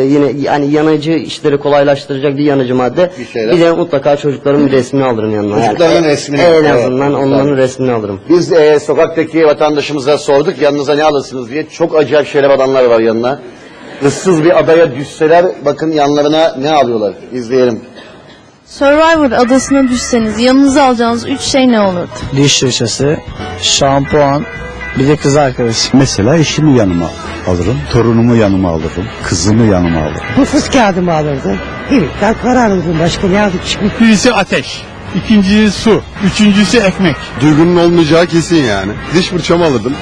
Ee, Yine yani yanıcı işleri kolaylaştıracak bir yanıcı madde. Bir şeyler. Bir de mutlaka çocukların bir resmini alırım yanına. Çocukların Yani resmini, En evet, azından onların güzel. resmini alırım. Biz e, sokaktaki vatandaşımıza sorduk yanınıza ne alırsınız diye. Çok acayip şeyler adamlar var yanına. Issız bir adaya düşseler bakın yanlarına ne alıyorlar. İzleyelim. Survivor adasına düşseniz yanınıza alacağınız üç şey ne olurdu? diş fırçası, şampuan, bir de kız arkadaş. Mesela eşimi yanıma alırım, torunumu yanıma alırım, kızımı yanıma alırım. Nüfus kağıdımı alırdım. Evet, para alırdım. Başka ne alacağım? Birisi ateş, ikincisi su, üçüncüsü ekmek. Duygunun olmayacağı kesin yani. Diş fırçamı alırdım.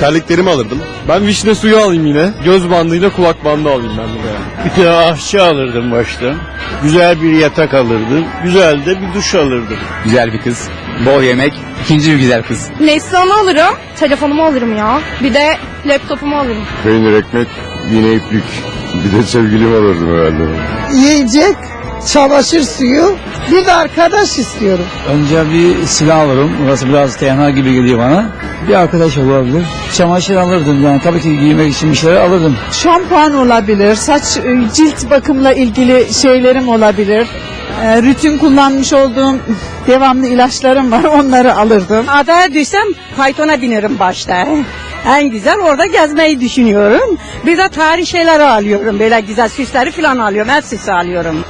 Terliklerimi alırdım. Ben vişne suyu alayım yine. Göz bandıyla kulak bandı alayım ben de. Yani. Bir de ahçı alırdım başta. Güzel bir yatak alırdım. Güzel de bir duş alırdım. Güzel bir kız, bol yemek, ikinci bir güzel kız. Neslihan'ı alırım, telefonumu alırım ya. Bir de laptopumu alırım. Peynir, ekmek, yine iplik. Bir de sevgilim alırdım herhalde. Yiyecek, çamaşır suyu, bir de arkadaş istiyorum. Önce bir silah alırım, burası biraz tenha gibi geliyor bana. Bir arkadaş olabilir. Çamaşır alırdım yani tabii ki giymek için bir şeyler alırdım. Şampuan olabilir, saç e, cilt bakımla ilgili şeylerim olabilir. E, rutin kullanmış olduğum devamlı ilaçlarım var, onları alırdım. Adaya düşsem faytona binerim başta. En güzel orada gezmeyi düşünüyorum. Bir de tarih şeyleri alıyorum. Böyle güzel süsleri falan alıyorum. El süsü alıyorum.